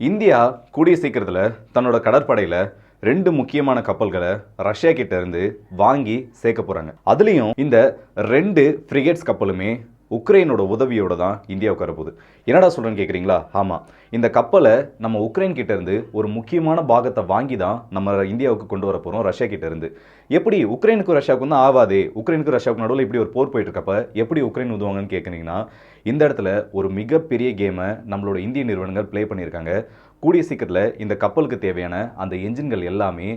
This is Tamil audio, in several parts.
இந்தியா கூடிய சீக்கிரத்தில் தன்னோட கடற்படையில் ரெண்டு முக்கியமான கப்பல்களை ரஷ்யா கிட்ட இருந்து வாங்கி சேர்க்க போறாங்க. அதுலேயும் இந்த ரெண்டு ஃப்ரிகேட்ஸ் கப்பலுமே உக்ரைனோட உதவியோட தான் இந்தியாவுக்கு வரப்போகுது என்னடா சொல்கிறேன்னு கேட்குறீங்களா ஆமாம் இந்த கப்பலை நம்ம உக்ரைன் கிட்டேருந்து ஒரு முக்கியமான பாகத்தை வாங்கி தான் நம்ம இந்தியாவுக்கு கொண்டு வர போகிறோம் ரஷ்யா கிட்டேருந்து எப்படி உக்ரைனுக்கும் ரஷ்யாவுக்கும் தான் ஆகாது உக்ரைனுக்கும் ரஷ்யாவுக்கு நடுவில் இப்படி ஒரு போர் போயிட்டு இருக்கப்ப எப்படி உக்ரைன் உதவுவாங்கன்னு கேட்குறீங்கன்னா இந்த இடத்துல ஒரு மிகப்பெரிய கேமை நம்மளோட இந்திய நிறுவனங்கள் ப்ளே பண்ணியிருக்காங்க. கூடிய சீக்கிரத்தில் இந்த கப்பலுக்கு தேவையான அந்த என்ஜின்கள் எல்லாமே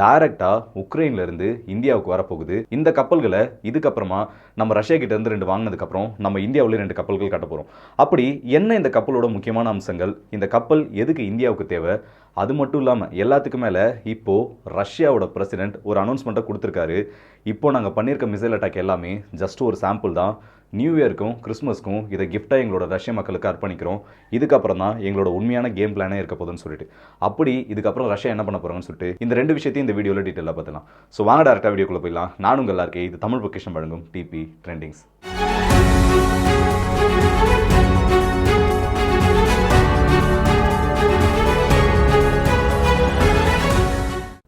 டைரக்டா உக்ரைன்ல இருந்து இந்தியாவுக்கு வரப்போகுது. இந்த கப்பல்களை இதுக்கப்புறமா நம்ம ரஷ்யா கிட்ட இருந்து ரெண்டு வாங்கினதுக்கப்புறம் நம்ம இந்தியாவிலே ரெண்டு கப்பல்கள் கட்ட போறோம். அப்படி என்ன இந்த கப்பலோட முக்கியமான அம்சங்கள்? இந்த கப்பல் எதுக்கு இந்தியாவுக்கு தேவை? அது மட்டும் இல்லாமல் எல்லாத்துக்கு மேலே இப்போது ரஷ்யாவோட பிரசிடென்ட் ஒரு அனௌன்ஸ்மெண்ட்டை கொடுத்துருக்காரு. இப்போ நாங்கள் பண்ணியிருக்க மிசைல் அட்டாக் எல்லாமே ஜஸ்ட் ஒரு சாம்பிள் தான். நியூ இயருக்கும் கிறிஸ்மஸ்க்கும் இதை கிஃப்டாக எங்களோட ரஷ்ய மக்களுக்கு அர்ப்பணிக்கிறோம். இதுக்கப்புறம் தான் எங்களோட உண்மையான கேம் பிளானே இருக்க போகுதுன்னு சொல்லிட்டு. அப்படி இதுக்கப்புறம் ரஷ்யா என்ன பண்ண போகிறாங்கன்னு சொல்லிட்டு இந்த ரெண்டு விஷயத்தையும் இந்த வீடியோவில் டீட்டெயிலாக பார்த்துலாம் ஸோ வாங்க டேரெக்டாக வீடியோக்குள்ளே போயிடலாம். நானும் உங்கள் எல்லாருக்கே இது தமிழ் பொக்கேஷன் வழங்கும் DP trendings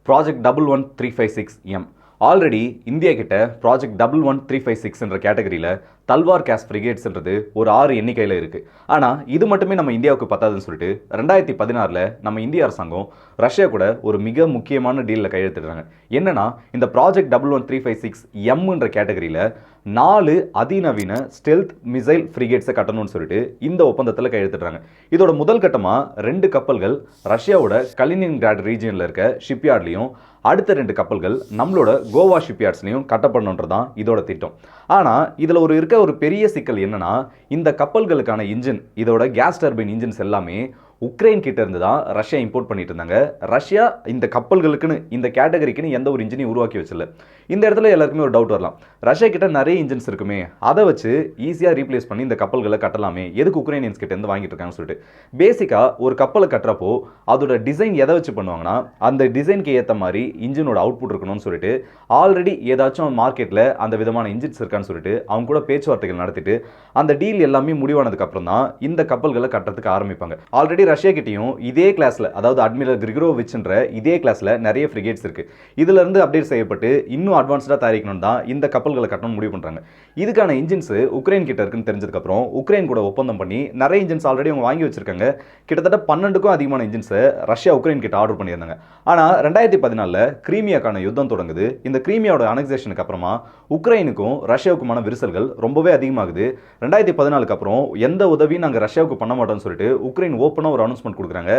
project double one three five six M already India கிட்ட project double one three five சிக்ஸ்ன்ற கேட்டகரியில் தல்வார் கேஸ் ஃப்ரிகேட்ஸ்ன்றது ஒரு ஆறு எண்ணிக்கையில் இருக்குது ஆனால் இது மட்டுமே நம்ம இந்தியாவுக்கு பத்தாதுன்னு சொல்லிட்டு ரெண்டாயிரத்தி பதினாறில் நம்ம இந்திய அரசாங்கம் ரஷ்யா கூட ஒரு மிக முக்கியமான டீலில் கையெழுத்திடுறாங்க என்னன்னா இந்த project double one three five six எம்ன்ற கேட்டகரியில் நாலு அதிநவீன ஸ்டெல்த் மிசைல் ஃப்ரிகேட்ஸை கட்டணும்னு சொல்லிட்டு இந்த ஒப்பந்தத்தில் கையெழுத்துறாங்க இதோட முதல் கட்டமாக ரெண்டு கப்பல்கள் ரஷ்யாவோட கலினின்கிராட் ரீஜியனில் இருக்க ஷிப்யார்ட்லேயும் அடுத்த ரெண்டு கப்பல்கள் நம்மளோட கோவா ஷிப்யார்ட்ஸ்லையும் கட்டப்படணுன்றது தான் இதோட திட்டம். ஆனால் இதில் ஒரு இருக்க ஒரு பெரிய சிக்கல் என்னென்னா இந்த கப்பல்களுக்கான இன்ஜின் இதோட கேஸ் டர்பைன் இன்ஜின்ஸ் எல்லாமே உக்ரைன் கிட்ட இருந்து தான் ரஷ்யா இம்போர்ட் பண்ணிட்டு இருந்தாங்க. ரஷ்யா இந்த கப்பல்களுக்குன்னு இந்த கேட்டகரிக்குன்னு எந்த ஒரு இன்ஜினையும் உருவாக்கி வச்சில்ல. இந்த இடத்துல எல்லாருக்குமே ஒரு டவுட் வரலாம். ரஷ்யா கிட்ட நிறைய இன்ஜின்ஸ் இருக்குமே அதை வச்சு ஈஸியாக ரீப்ளேஸ் பண்ணி இந்த கப்பல்களை கட்டலாமே. எதுக்கு உக்ரைனியன்ஸ் கிட்ட இருந்து வாங்கிட்டு இருக்காங்கன்னு சொல்லிட்டு. பேசிக்காக ஒரு கப்பலை கட்டுறப்போ அதோட டிசைன் எதை வச்சு பண்ணுவாங்கன்னா அந்த டிசைனுக்கு ஏற்ற மாதிரி இன்ஜினோட அவுட்புட் இருக்கணும்னு சொல்லிட்டு ஆல்ரெடி ஏதாச்சும் மார்க்கெட்டில் அந்த விதமான இன்ஜின்ஸ் இருக்கான்னு சொல்லிட்டு அவங்க கூட பேச்சுவார்த்தைகள் நடத்திட்டு அந்த டீல் எல்லாமே முடிவானதுக்கு அப்புறம் தான் இந்த கப்பல்களை கட்டுறதுக்கு ஆரம்பிப்பாங்க. ஆல்ரெடி ரஷ்யா கிட்டயும் இதே கிளாஸில் அதாவது அட்மிரல் கிரிகரோவிச்ன்ற இதே கிளாஸில் நிறைய ஃப்ரிகேட்ஸ் இருக்குது இதிலிருந்து அப்டேட் செய்யப்பட்டு இன்னும் அட்வான்ஸ்டாக தயாரிக்கணும் தான் இந்த கப்பல்களை கட்டணும் முடிவு பண்ணுறாங்க இதுக்கான இன்ஜின்ஸ் உக்ரைன் கிட்ட இருக்குன்னு தெரிஞ்சதுக்கப்புறம் உக்ரைன் கூட ஒப்பந்தம் பண்ணி நிறைய இன்ஜின்ஸ் ஆல்ரெடி அவங்க வாங்கி வச்சிருக்காங்க. கிட்டத்தட்ட பன்னெண்டுக்கும் அதிகமான இன்ஜின்ஸை ரஷ்யா உக்ரைன் கிட்ட ஆர்டர் பண்ணியிருந்தாங்க. ஆனால் ரெண்டாயிரத்தி பதினாலில் கிரீமியாக்கான யுத்தம் தொடங்குது. இந்த கிரீமியாவோட அனக்சேஷனுக்கு அப்புறமா உக்ரைனுக்கும் ரஷ்யாவுக்குமான விரிசல்கள் ரொம்பவே அதிகமாகுது. ரெண்டாயிரத்தி பதினாலுக்கு அப்புறம் எந்த உதவியும் நாங்கள் ரஷ்யாவுக்கு பண்ண மாட்டோம்னு சொல்லிட்டு உக்ரைன் ஓப்பனாக ஒரு அனௌன்ஸ்மெண்ட் கொடுக்குறாங்க.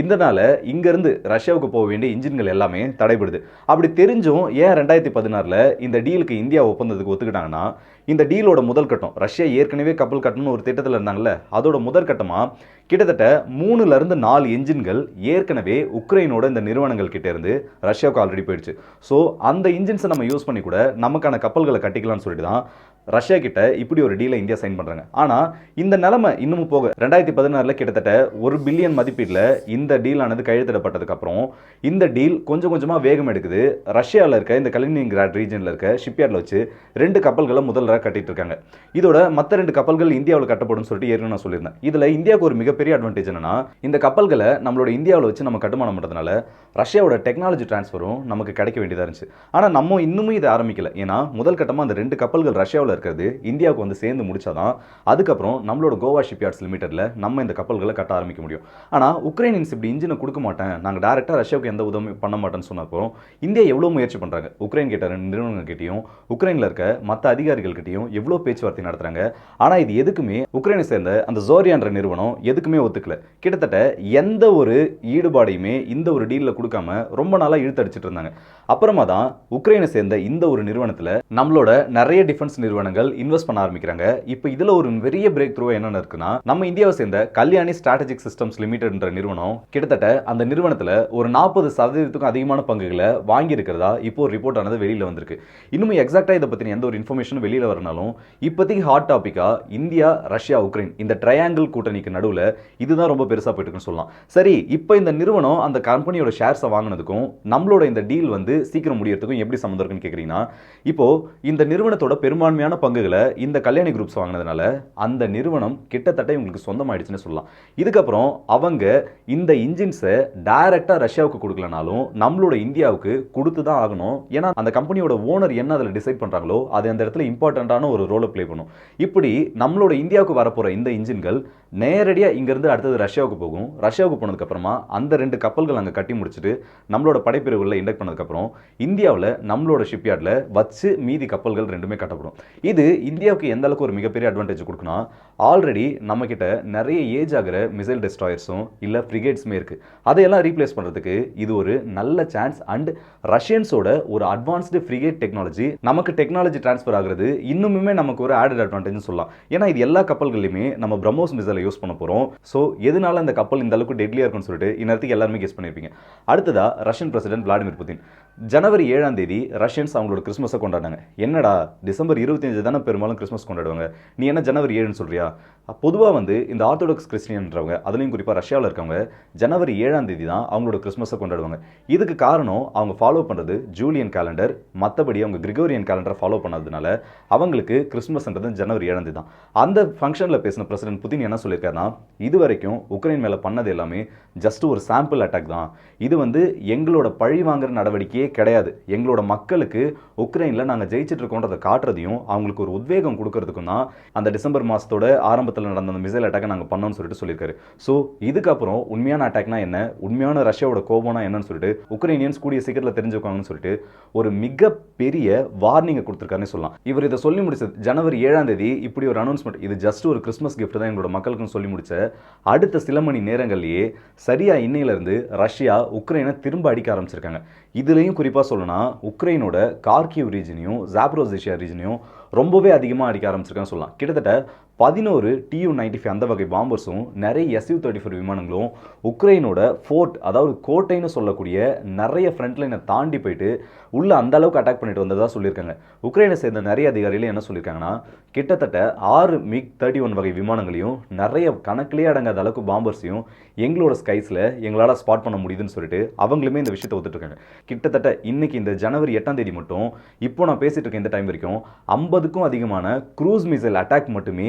இதனால் இங்கேருந்து ரஷ்யாவுக்கு போக வேண்டிய இன்ஜின்கள் எல்லாமே தடைபடுது. அப்படி தெரிஞ்சும் ஏன் ரெண்டாயிரத்தி பதினாறில் இந்த டீலுக்கு இந்தியா ஒப்பந்தத்துக்கு ஒத்துக்கிட்டாங்கன்னா இந்த டீலோட முதல் கட்டம் ரஷ்யா ஏற்கனவே கப்பல் கட்டணும்னு ஒரு திட்டத்தில் இருந்தாங்கல்ல அதோட முதல் கட்டமாக கிட்டத்தட்ட மூணுலேருந்து நாலு என்ஜின்கள் ஏற்கனவே உக்ரைனோட இந்த நிறுவனங்கள் கிட்டே இருந்து ரஷ்யாவுக்கு ஆல்ரெடி போயிடுச்சு. ஸோ அந்த இன்ஜின்ஸை நம்ம யூஸ் பண்ணி கூட நமக்கான கப்பல்களை கட்டிக்கலாம்னு சொல்லிட்டு தான் ரஷ்யா கிட்ட இப்படி ஒரு டீலை இந்தியா சைன் பண்ணுறாங்க ஆனால் இந்த நிலைமை இன்னமும் போக ரெண்டாயிரத்தி பதினாறில் கிட்டத்தட்ட ஒரு பில்லியன் மதிப்பீட்டில் இந்த டீல் ஆனது இந்த டீல் கொஞ்சம் கொஞ்சமாக வேகம் எடுக்குது. ரஷ்யாவில் இருக்க இந்த கலினின்கிராட் ரீஜனில் இருக்க ஷிப்யார்டில் வச்சு ரெண்டு கப்பல்களை முதல்ல கட்டிட்டு இருக்காங்க. இதோட மற்ற ரெண்டு கப்பல்கள் இந்தியாவில் கட்டப்படும் சொல்லிட்டு ஏற்கனவே நான் சொல்லியிருந்தேன். இதில் இந்தியாவுக்கு ஒரு மிகப்பெரிய அட்வான்டேஜ் என்னன்னா இந்த கப்பல்களை நம்மளோட இந்தியாவில் வச்சு நம்ம கட்டுமானம் பண்ணுறதுனால ரஷ்யாவோட டெக்னாலஜி டிரான்ஸ்ஃபரும் நமக்கு கிடைக்க வேண்டியதாக இருந்துச்சு. ஆனால் நம்ம இன்னுமே இதை ஆரம்பிக்கல. ஏன்னா முதல் கட்டமாக அந்த ரெண்டு கப்பல்கள் ரஷ்யாவில் இருக்கிறது இந்தியாவுக்கு வந்து சேர்ந்து முடிச்சாதான் அதுக்கப்புறம் நம்மளோட கோவா ஷிப்யார்ட்ஸ் லிமிட்டடில் நம்ம இந்த கப்பல்களை கட்ட ஆரம்பிக்க முடியும். ஆனால் உக்ரைனியன்ஸ் இப்படி இன்ஜினை கொடுக்க மாட்டேன் நாங்கள் டேரெக்டாக ரஷ்யாவுக்கு எந்த உதவி பண்ண மாட்டேன்னு சொன்னப்போ இந்தியா எவ்வளோ முயற்சி பண்ணுறாங்க உக்ரைன் கிட்ட ரெண்டு நிறுவனங்கள் கிட்டயும் உக்ரைனில் இருக்க மற்ற அதிகாரிகள் கிட்டயும் எவ்வளோ பேச்சுவார்த்தை நடத்துகிறாங்க ஆனால் இது எதுக்குமே உக்ரைனை சேர்ந்த அந்த ஜோரியான்ற நிறுவனம் எதுக்குமே ஒத்துக்கல. கிட்டத்தட்ட எந்த ஒரு ஈடுபாடையுமே இந்த ஒரு டீலில் கொடுக்காம ரொம்ப நாளாக இழுத்தடிச்சிட்டு இருந்தாங்க. அப்புறமா தான் உக்ரைனை சேர்ந்த இந்த ஒரு நிறுவனத்தில் நம்மளோட நிறைய டிஃபென்ஸ் நிறுவனம் நிறுவனங்கள் இன்வெஸ்ட் பண்ண ஆரம்பிக்கிறாங்க. இப்போ இதில் ஒரு பெரிய பிரேக் த்ரூ என்னென்ன இருக்குன்னா நம்ம இந்தியாவை சேர்ந்த கல்யாணி ஸ்ட்ராட்டஜிக் சிஸ்டம்ஸ் லிமிடெட்ன்ற நிறுவனம் கிட்டத்தட்ட அந்த நிறுவனத்தில் ஒரு நாற்பது சதவீதத்துக்கும் அதிகமான பங்குகளை வாங்கி இருக்கிறதா இப்போ ஒரு ரிப்போர்ட் ஆனது வெளியில் வந்திருக்கு. இன்னும் எக்ஸாக்டாக இதை பற்றின எந்த ஒரு இன்ஃபர்மேஷனும் வெளியில் வரனாலும் இப்போதைக்கு ஹாட் டாப்பிக்காக இந்தியா ரஷ்யா உக்ரைன் இந்த ட்ரையாங்கிள் கூட்டணிக்கு நடுவில் இதுதான் ரொம்ப பெருசாக போயிட்டுருக்குன்னு சொல்லலாம். சரி இப்போ இந்த நிறுவனம் அந்த கம்பெனியோட ஷேர்ஸை வாங்கினதுக்கும் நம்மளோட இந்த டீல் வந்து சீக்கிரம் முடியறதுக்கும் எப்படி சம்மந்தம் இருக்குன்னு கேட்குறீங்கன்னா இப்போ இந்த நிறுவனத்தோட பெரும்பான்மையான கம்மியான பங்குகளை இந்த கல்யாணி குரூப்ஸ் வாங்கினதுனால அந்த நிறுவனம் கிட்டத்தட்ட இவங்களுக்கு சொந்தமாயிடுச்சுன்னு சொல்லலாம். இதுக்கப்புறம் அவங்க இந்த இன்ஜின்ஸை டைரெக்டாக ரஷ்யாவுக்கு கொடுக்கலனாலும் நம்மளோட இந்தியாவுக்கு கொடுத்து தான் ஆகணும். ஏன்னா அந்த கம்பெனியோட ஓனர் என்ன அதில் டிசைட் பண்ணுறாங்களோ அது அந்த இடத்துல இம்பார்ட்டண்ட்டான ஒரு ரோலை ப்ளே பண்ணும். இப்படி நம்மளோட இந்தியாவுக்கு வரப்போகிற இந்த இன்ஜின்கள் நேரடியாக இங்கேருந்து அடுத்தது ரஷ்யாவுக்கு போகும். ரஷ்யாவுக்கு போனதுக்கப்புறமா அந்த ரெண்டு கப்பல்கள் அங்கே கட்டி முடிச்சுட்டு நம்மளோட படைப்பிரிவுகளில் இண்டக்ட் பண்ணதுக்கப்புறம் இந்தியாவில் நம்மளோட ஷிப்யார்டில் வச்சு மீதி கப்பல்கள் ரெண்டுமே கட்டப்படும். இது இந்தியாவுக்கு எந்த அளவுக்கு ஒரு மிகப்பெரிய அட்வான்டேஜ் கொடுக்குன்னா ஆல்ரெடி நம்மக்கிட்ட நிறைய ஏஜ் ஆகிற மிசைல் டெஸ்ட்ராயர்ஸும் இல்லை ஃப்ரிகேட்ஸுமே இருக்குது அதையெல்லாம் ரீப்ளேஸ் பண்ணுறதுக்கு இது ஒரு நல்ல சான்ஸ் அண்ட் ரஷ்யன்ஸோட ஒரு அட்வான்ஸ்டு ஃப்ரிகேட் டெக்னாலஜி நமக்கு டெக்னாலஜி ட்ரான்ஸ்ஃபர் ஆகிறது இன்னுமுமே நமக்கு ஒரு ஆடட் அட்வான்டேஜ்னு சொல்லலாம். ஏன்னா இது எல்லா கப்பல்களையுமே நம்ம பிரம்மோஸ் மிசைலை யூஸ் பண்ண போகிறோம் ஸோ எதனால இந்த கப்பல் இந்த அளவுக்கு டெட்லியாக இருக்கும்னு சொல்லிட்டு இந்நேரத்துக்கு எல்லாருமே கெஸ் பண்ணியிருப்பீங்க அடுத்ததாக Russian president Vladimir Putin January ஏழாம் தேதி ரஷ்யன்ஸ் அவங்களோட கிறிஸ்மஸை கொண்டாடினாங்க. என்னடா டிசம்பர் இருபத்தஞ்சு தானே பெரும்பாலும் கிறிஸ்மஸ் கொண்டாடுவாங்க. நீ என்ன ஜனவரி ஏழுன்னு சொல்றியா? பொதுவாக வந்து இந்த ஆர்த்தடாக்ஸ் கிறிஸ்டியன்றவங்க அதுலேயும் குறிப்பாக ரஷ்யாவில் இருக்கவங்க ஜனவரி ஏழாம் தேதி தான் அவங்களோட கிறிஸ்மஸை கொண்டாடுவாங்க. இதுக்கு காரணம் அவங்க ஃபாலோ பண்ணுறது ஜூலியன் கேலண்டர் மற்றபடி அவங்க கிரிகோரியன் கேலண்டரை ஃபாலோ பண்ணதுனால அவங்களுக்கு கிறிஸ்மஸ்ன்றது ஜனவரி ஏழாம் தேதி தான். அந்த ஃபங்க்ஷனில் பேசின பிரசிடென்ட் புதின் என்ன சொல்லியிருக்காருன்னா இது வரைக்கும் உக்ரைன் மேலே பண்ணது எல்லாமே ஜஸ்ட் ஒரு சாம்பிள் அட்டாக் தான். இது வந்து எங்களோட பழி வாங்குற நடவடிக்கையே கிடையாது. எங்களோட மக்களுக்கு உக்ரைனில் நாங்கள் ஜெயிச்சிட்டு இருக்கோன்றதை காட்டுறதையும் அவங்களுக்கு ஒரு உத்வேகம் கொடுக்கறதுக்கும் தான் அந்த டிசம்பர் மாதத்தோட ஆரம்பத்தில் நடந்த அந்த மிசைல் அட்டாக்கை நாங்கள் பண்ணோம்னு சொல்லிட்டு சொல்லியிருக்காரு. ஸோ இதுக்கப்புறம் உண்மையான அட்டாக்னா என்ன? உண்மையான ரஷ்யாவோட கோபம்னா என்னன்னு சொல்லிட்டு உக்ரைனியன்ஸ் கூடிய சீக்கிரத்தில் தெரிஞ்சுக்காங்கன்னு சொல்லிட்டு ஒரு மிகப்பெரிய வார்னிங்கை கொடுத்துருக்காருன்னு சொல்லலாம். இவர் இதை சொல்லி முடிச்சது ஜனவரி ஏழாம் தேதி. இப்படி ஒரு அனௌன்ஸ்மெண்ட் இது ஜஸ்ட் ஒரு கிறிஸ்மஸ் கிஃப்ட் தான் எங்களோட மக்களுக்கும் சொல்லி முடிச்ச அடுத்த சில மணி நேரங்கள்லேயே சரியா இன்னையிலிருந்து ரஷ்யா உக்ரைனை திரும்ப அடிக்க ஆரம்பிச்சிருக்காங்க. இதுலேயும் குறிப்பாக சொல்லணும்னா உக்ரைனோட கார்கிவ் ரீஜனையும் ஜாப்ரோசிஷியா ரீஜனையும் ரொம்பவே அதிகமாக அடிக்க ஆரம்பிச்சிருக்கான்னு சொல்லலாம். கிட்டத்தட்ட பதினோரு டியூ நைன்டி ஃபைவ் அந்த வகை பாம்பர்ஸும் நிறைய எஸ்யூ தேர்ட்டி ஃபோர் விமானங்களும் உக்ரைனோட ஃபோர்ட் அதாவது கோட்டைன்னு சொல்லக்கூடிய நிறைய ஃப்ரண்ட் லைனை தாண்டி போயிட்டு உள்ளே அந்த அளவுக்கு அட்டாக் பண்ணிட்டு வந்ததாக சொல்லியிருக்காங்க. உக்ரைனை சேர்ந்த நிறைய அதிகாரிகள் என்ன சொல்லியிருக்காங்கன்னா கிட்டத்தட்ட ஆறு மிக் தேர்ட்டி ஒன் வகை விமானங்களையும் நிறைய கணக்கிலேயே அடங்காத அளவுக்கு பாம்பர்ஸையும் எங்களோட ஸ்கைஸில் எங்களால் ஸ்பாட் பண்ண முடியுதுன்னு சொல்லிட்டு அவங்களுமே இந்த விஷயத்தை ஒத்துட்ருக்காங்க கிட்டத்தட்ட இன்னைக்கு இந்த ஜனவரி எட்டாம் தேதி மட்டும் இப்போ நான் பேசிகிட்டு இருக்கேன் இந்த டைம் வரைக்கும் ஐம்பதுக்கும் அதிகமான க்ரூஸ் மிசைல் அட்டாக் மட்டுமே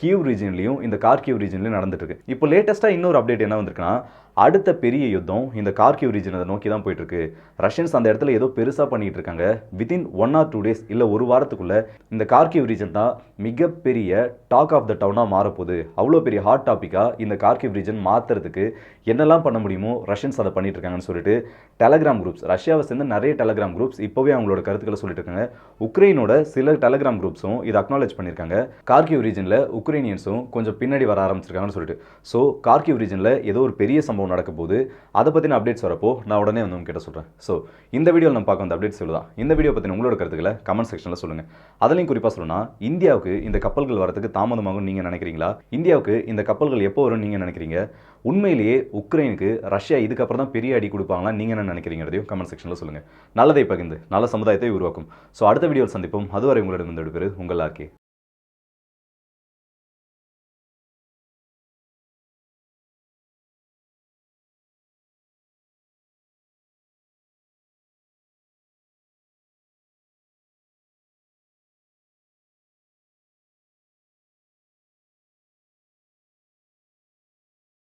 கியூ ரீஜன்லையும் இந்த கார்கியூ ரீஜன்லையும் நடந்துட்டு இருக்கு இப்போ லேட்டஸ்ட்டாக இன்னொரு அப்டேட் என்ன வந்திருக்குன்னா அடுத்த பெரிய யுத்தம் இந்த கார்கிவ் ரீஜனை நோக்கி தான் போயிட்டு இருக்கு ரஷ்யன்ஸ் அந்த இடத்துல ஏதோ பெருசாக பண்ணிட்டு இருக்காங்க. Within one or two days இல்லை ஒரு வாரத்துக்குள்ள இந்த கார்கியூ ரீஜன் தான் மிகப்பெரிய டாக் ஆஃப் த டவுனாக மாறப்போகுது. அவ்வளோ பெரிய ஹாட் டாப்பிக்காக இந்த கார்கியூ ரீஜன் மாற்றுறதுக்கு என்னெல்லாம் பண்ண முடியுமோ ரஷ்யன்ஸ் அதை பண்ணிட்டு இருக்காங்கன்னு சொல்லிட்டு டெலகிராம் குரூப்ஸ் ரஷ்யாவை சேர்ந்து நிறைய டெலகிராம் குரூப்ஸ் இப்போவே அவங்களோட கருத்துக்களை சொல்லிட்டு இருக்காங்க. உக்ரைனோட சில டெலகிராம் குரூப்ஸும் இதை அக்னாலேஜ் பண்ணியிருக்காங்க கார்கியூ ரீஜனில் உக்ரைனியன்ஸும் கொஞ்சம் பின்னாடி வர ஆரம்பிச்சிருக்காங்கன்னு சொல்லிட்டு. ஸோ கார்கிவ் ரீஜனில் ஏதோ ஒரு பெரிய சம்பவம் நடக்க போகுது அதை பற்றின அப்டேட்ஸ் வரப்போ நான் உடனே வந்து உங்ககிட்ட சொல்கிறேன் ஸோ இந்த வீடியோவில் நம்ம பார்க்க வந்த அப்டேட்ஸ் தான் இந்த வீடியோ பற்றின உங்களோட கருத்துக்களை கமெண்ட் செக்ஷனில் சொல்லுங்கள் அதுலேயும் குறிப்பாக சொல்லணும்னா இந்தியாவுக்கு இந்த கப்பல்கள் வரதுக்கு தாமதமாகும் நீங்கள் நினைக்கிறீங்களா? இந்தியாவுக்கு இந்த கப்பல்கள் எப்போ வரும் நீங்கள் நினைக்கிறீங்க? உண்மையிலேயே உக்ரைனுக்கு ரஷ்யா இதுக்கப்புறம் தான் பெரிய அடி கொடுப்பாங்களா நீங்கள் என்ன நினைக்கிறீங்கிறதையும் கமெண்ட் செக்ஷனில் சொல்லுங்கள் நல்லதை பகிர்ந்து நல்ல சமுதாயத்தை உருவாக்கும். ஸோ அடுத்த வீடியோவில் சந்திப்போம். அதுவரை உங்களிடம் வந்து உங்கள் ஆர்கே